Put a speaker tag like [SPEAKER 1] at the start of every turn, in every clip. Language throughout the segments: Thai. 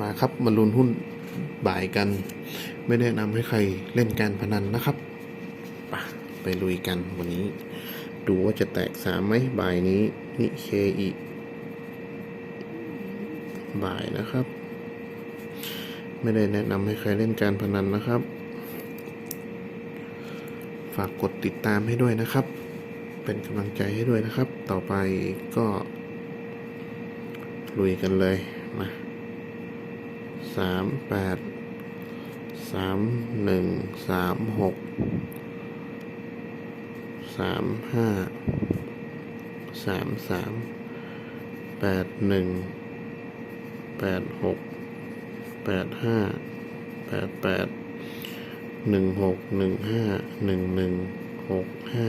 [SPEAKER 1] มาครับมาลุ้นหุ้นบ่ายกัน ไม่แนะนำให้ใครเล่นการพนันนะครับไปลุยกันวันนี้ ดูว่าจะแตกสามไหมบ่ายนี้นิเคอีบ่ายนะครับ ไม่ได้แนะนำให้ใครเล่นการพนันนะครับ ฝากกดติดตามให้ด้วยนะครับ เป็นกำลังใจให้ด้วยนะครับ ต่อไปก็ลุยกันเลยมา สามแปดสามหนึ่งสามหกสามห้าสามสามแปดหนึ่งแปดหกแปดห้าแปดแปดหนึ่งหกหนึ่งห้าหนึ่งหนึ่งหกห้า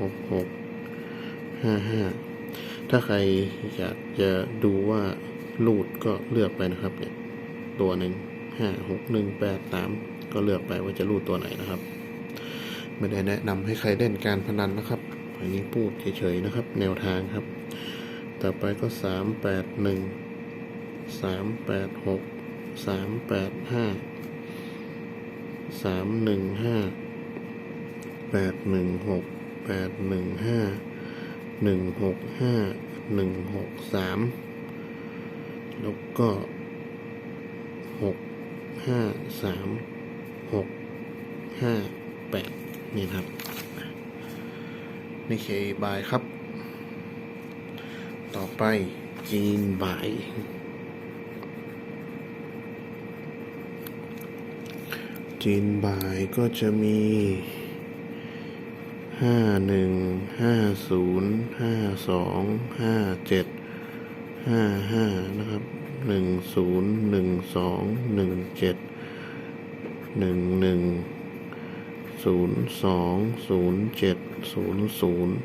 [SPEAKER 1] หกหกห้าห้าถ้าใครอยากจะดูว่ารูดก็เลือกไปนะครับเนี่ย ตัวหนึ่งห้าหกหนึ่งแปดสามก็เลือกไปว่าจะรูดตัวไหนนะครับ ไม่ได้แนะนำให้ใครเล่นการพนันนะครับอันนี้พูดเฉยๆนะครับ แนวทางครับ ต่อไปก็สามแปดหนึ่งสามแปดหกสามแปดห้าสามหนึ่งห้าแปดหนึ่งหกแปดหนึ่งห้าหนึ่งหกห้าหนึ่งหกสามแล้วก็ หกห้าสามหกห้าแปดนี่ครับนี่เคบายครับ ต่อไปจีนบายจีนบายก็จะมีห้าหนึ่งห้าศูนย์ห้าสองห้าเจ็ด ห้าห้านะครับหนึ่งศูนย์หนึ่งสองหนึ่งเจ็ดหนึ่งหนึ่งศูนย์สองศูนย์เจ็ดศูนย์ศูนย์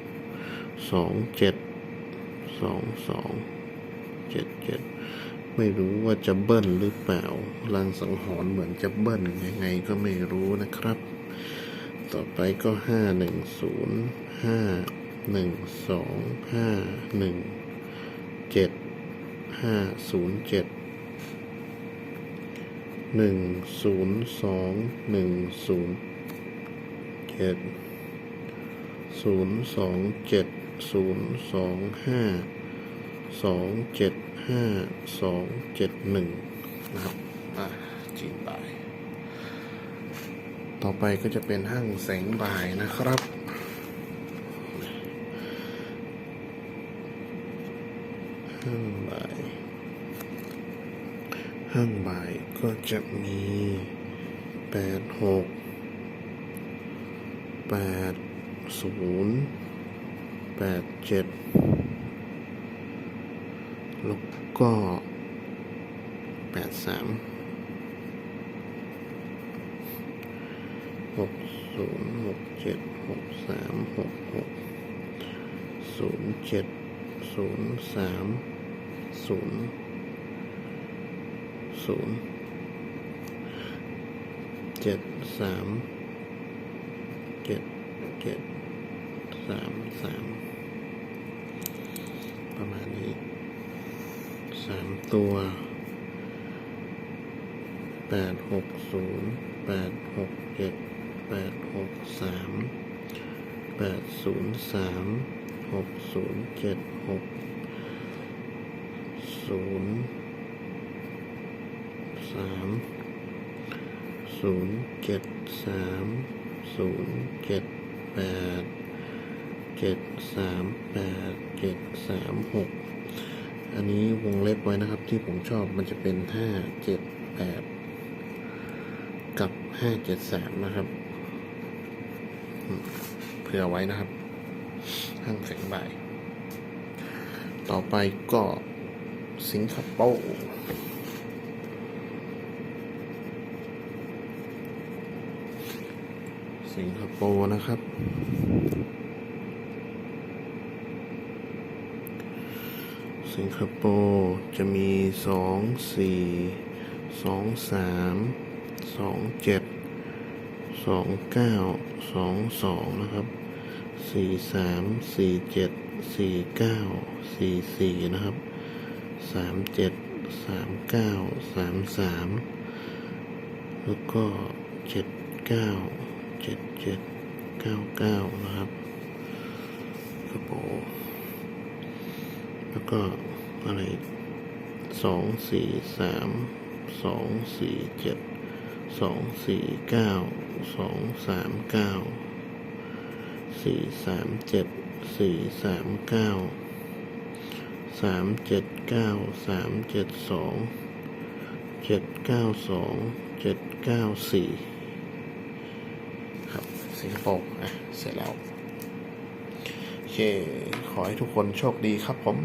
[SPEAKER 1] สองเจ็ดสองสองเจ็ดเจ็ดไม่รู้ว่าจะเบิ้ลหรือเปล่าลางสังหรณ์เหมือนจะเบิ้ลยังไงก็ไม่รู้นะครับ ต่อไปก็ห้าหนึ่งศูนย์ห้าหนึ่งสองห้าหนึ่งเจ็ด ห้าศูนย์เจ็ดหนึ่งศูนย์สองหนึ่งศูนย์เจ็ดศูนย์สองเจ็ดศูนย์สองห้าสองเจ็ดห้าสองเจ็ดหนึ่งนะครับอะจีนบาย ต่อไปก็จะเป็นห้างแสงบายนะครับ ห้าง บ่าย ห้างบ่ายก็จะมีแปดหกแปดศูนย์แปดเจ็ดแล้วก็แปดสามหกศูนย์หกเจ็ดหกสามหกหกศูนย์เจ็ดศูนย์สาม ศูนย์ศูนย์เจ็ดสามเจ็ดเจ็ดสามสามประมาณนี้สามตัวแปดหกศูนย์แปดหกเจ็ดแปดหกสามแปดศูนย์สามหกศูนย์เจ็ดหก ศูนย์สามศูนย์เจ็ดสามศูนย์เจ็ดแปดเจ็ดสามแปดเจ็ดสามหกอันนี้วงเล็บไว้นะครับที่ผมชอบมันจะเป็นห้าเจ็ดแปดกับห้าเจ็ดสามนะครับ เผื่อไว้นะครับห้างแสงบ่าย ต่อไปก็ สิงคโปร์สิงคโปร์นะครับ สิงคโปร์จะมีสองสี่สองสามสองเจ็ดสองเก้าสองสองนะครับสี่สามสี่เจ็ดสี่เก้าสี่สี่นะครับ สามเจ็ดสามเก้าสามสามแล้วก็เจ็ดเก้าเจ็ดเจ็ดเก้าเก้านะครับกระโปงแล้วก็อะไรสองสี่สามสองสี่เจ็ดสองสี่เก้าสองสามเก้าสี่สามเจ็ดสี่สามเก้า สามเจ็ดเก้าสามเจ็ดสองเจ็ดเก้าสองเจ็ดเก้าสี่ครับสิงคโปร์อะเสร็จแล้ว โอเค ขอให้ทุกคนโชคดีครับผม